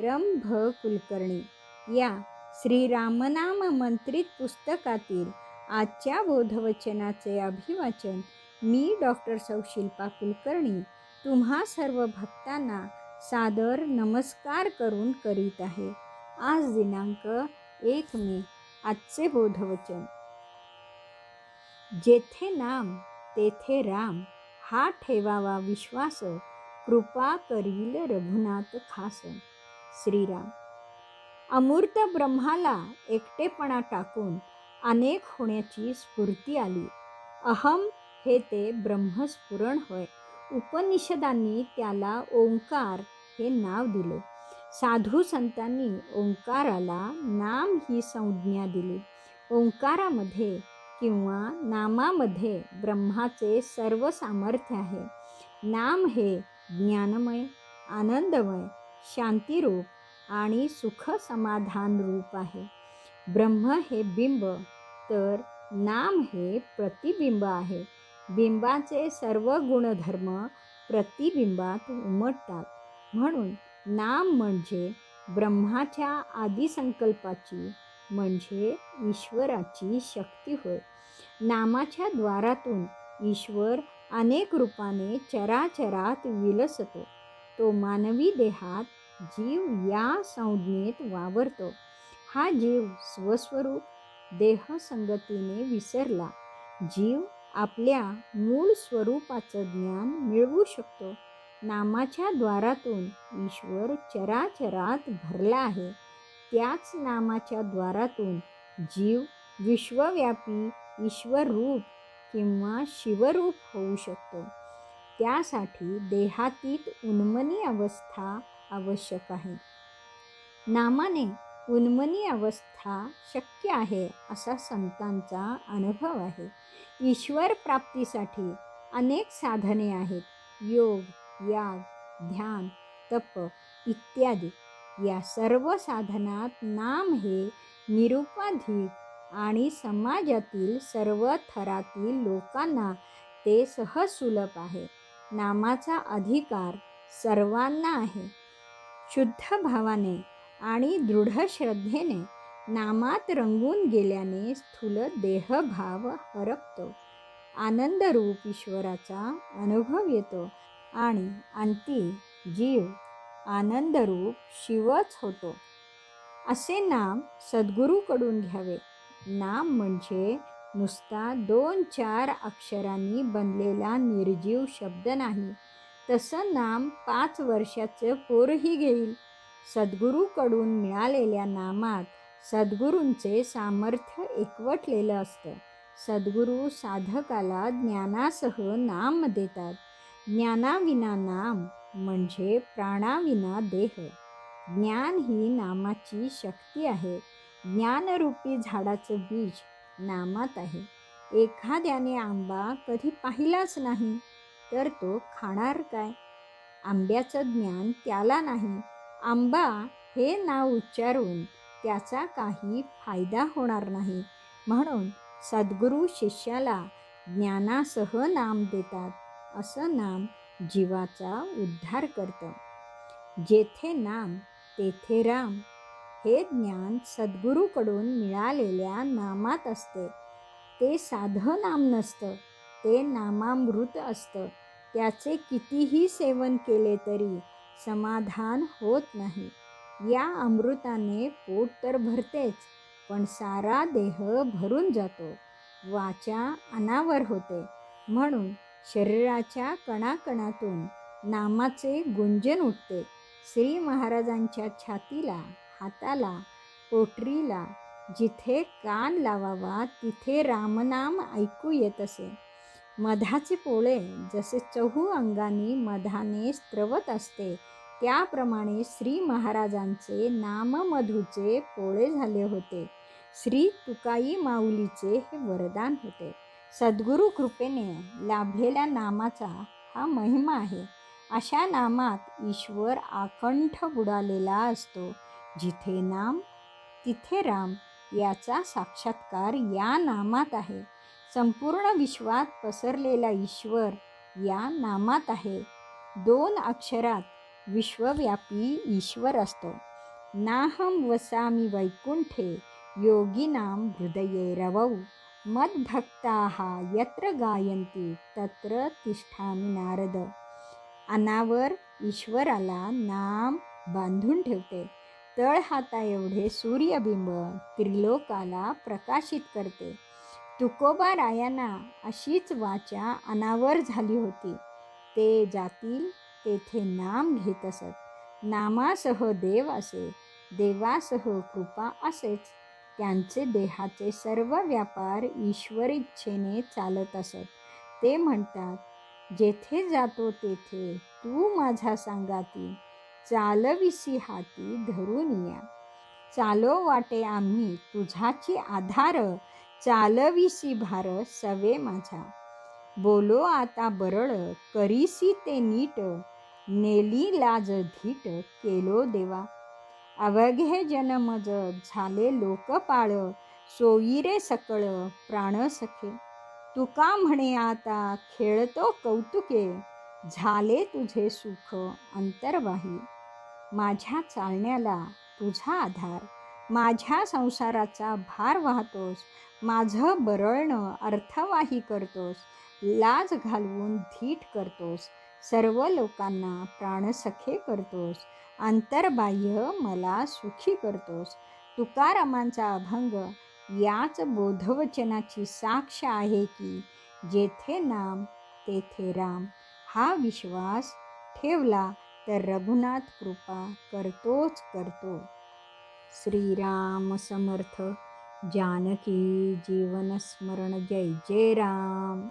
रंभ कुलकर्णी या श्री रामनाम मंत्रित पुस्तकातील आजच्या बोधवचनाचे अभिवाचन मी डॉक्टर सौशिल्पा कुलकर्णी तुम्हा सर्व भक्तांना सादर नमस्कार करून करीत आहे. आज दिनांक एक मे आजचे बोधवचन. जेथे नाम तेथे राम हा ठेवावा विश्वास कृपा करील रघुनाथ खास श्रीराम. अमूर्त ब्रह्माला एकटेपणा टाकून अनेक होण्याची स्फूर्ती आली. अहम हे ते ब्रह्मस्फुरण होय. उपनिषदांनी त्याला ओंकार हे नाव दिले. साधू संतांनी ओंकाराला नाम ही संज्ञा दिली. ओंकारामध्ये किंवा नामामध्ये ब्रह्माचे सर्व सामर्थ्य आहे. नाम हे ज्ञानमय आनंदमय शांतिरूप आणि सुख समाधान रूप आहे. ब्रह्म हे बिंब तर नाम हे प्रतिबिंब आहे. बिंबाचे सर्व गुणधर्म प्रतिबिंबात उमटतात. म्हणून नाम म्हणजे ब्रह्माच्या आदिसंकल्पाची म्हणजे ईश्वराची शक्ती होय. नामाच्या द्वारातून ईश्वर अनेक रूपाने चराचरात विलसतो. तो मानवी देहात जीव या संज्ञेत वावरतो. हा जीव स्वस्वरूप देहसंगतीने विसरला. जीव आपल्या मूळ स्वरूपाचं ज्ञान मिळवू शकतो. नामाच्या द्वारातून ईश्वर चराचरात भरला आहे. त्याच नामाच्या द्वारातून जीव विश्वव्यापी ईश्वररूप किंवा शिवरूप होऊ शकतो. त्यासाठी देहातीत उन्मनी अवस्था आवश्यक आहे. नामाने उन्मनी अवस्था शक्य आहे असा संतांचा अनुभव आहे. ईश्वर प्राप्तीसाठी अनेक साधने आहेत. योग याग ध्यान तप इत्यादी. या सर्व साधनात नाम हे निरुपाधिक आणि समाजातील सर्व थरातील लोकांना ते सहसुलभ आहे. नामाचा अधिकार सर्वांना आहे. शुद्ध भावाने आणि दृढ श्रद्धेने नामात रंगून गेल्याने स्थूल देहभाव हरपतो. आनंदरूप ईश्वराचा अनुभव येतो आणि अंती जीव आनंदरूप शिवच होतो. असे नाम सद्गुरूकडून घ्यावे. नाम म्हणजे नुसता दोन चार अक्षरांनी बनलेला निर्जीव शब्द नाही. तसं नाम पाच वर्षाचं पोरही घेईल. सद्गुरूकडून मिळालेल्या नामात सद्गुरूंचे सामर्थ्य एकवटलेलं असतं. सद्गुरू साधकाला ज्ञानासह नाम देतात. ज्ञानाविना नाम म्हणजे प्राणाविना देह. ज्ञान ही नामाची शक्ती आहे. ज्ञानरूपी झाडाचं बीज नामात आहे. एखाद्याने आंबा कधी पाहिलाच नाही तर तो खाणार काय? आंब्याचं ज्ञान त्याला नाही. आंबा हे नाव उच्चारून त्याचा काही फायदा होणार नाही. म्हणून सद्गुरू शिष्याला ज्ञानासह नाम देतात असं नाम जीवाचा उद्धार करतं. जेथे नाम तेथे राम. हे ज्ञान सद्गुरूकडून मिळालेल्या नामात असते. ते साधं नाम नसतं ते नामामृत असतं. त्याचे कितीही सेवन केले तरी समाधान होत नाही. या अमृताने पोट तर भरतेच पण सारा देह भरून जातो. वाचा अनावर होते. म्हणून शरीराच्या कणाकणातून नामाचे गुंजन उठते. श्री महाराजांच्या छातीला हाताला पोटरीला जिथे कान लावावा तिथे रामनाम ऐकू येत असे. मधाचे पोळे जसे चहू अंगाने मधाने स्त्रवत असते त्याप्रमाणे श्री महाराजांचे नाममधूचे पोळे झाले होते. श्री तुकाई माऊलीचे हे वरदान होते. सद्गुरु कृपेने लाभलेल्या नामाचा हा महिमा आहे. अशा नामात ईश्वर आकंठ बुडालेला असतो. जिथे नाम तिथे राम याचा साक्षात्कार या नामात आहे. संपूर्ण विश्वात पसरलेला ईश्वर या नामात आहे. दोन अक्षरात विश्वव्यापी ईश्वर असतो. नाहम वसामी वैकुंठे योगिनाम हृदये रवौ। मद्भक्ताः यत्र गायंती तत्र तिष्ठामी नारद। अनावर ईश्वराला नाम बांधून ठेवते. तळ हाता एवढे सूर्यबिंब त्रिलोकाला प्रकाशित करते. तुकोबा रायांना अशीच वाचा अनावर झाली होती. ते जातील तेथे नाम घेत असत. नामासह देव असे देवासह कृपा असेच. त्यांचे देहाचे सर्व व्यापार ईश्वर इच्छेने चालत असत. ते म्हणतात जेथे जातो तेथे तू माझा सांगाती. चालविसी हाती धरून या. चालो वाटे आम्ही तुझाची आधार. चालविसी भार सवे माझा. बोलो आता बरळ करीसी ते नीट. नेली लाज धीट केलो देवा. अवघे जनमज झाले लोकपाळ सोयीरे सकळ प्राण सखे. तुका म्हणे आता खेळतो कौतुके. झाले तुझे सुख अंतर्वाही. माझ्या चालण्याला तुझा आधार. माझ्या संसाराचा भार वाहतोस. माझं बरळणं अर्थवाही करतोस. लाज घालवून धीट करतोस. सर्व लोकांना प्राणसखे करतोस. अंतर्बाह्य मला सुखी करतोस. तुकारामांचा अभंग याच बोधवचनाची साक्ष आहे की जेथे नाम तेथे राम. हा विश्वास ठेवला तर रघुनाथ कृपा करतोच करतो. श्रीराम समर्थ जानकी जीवनस्मरण जय जय राम.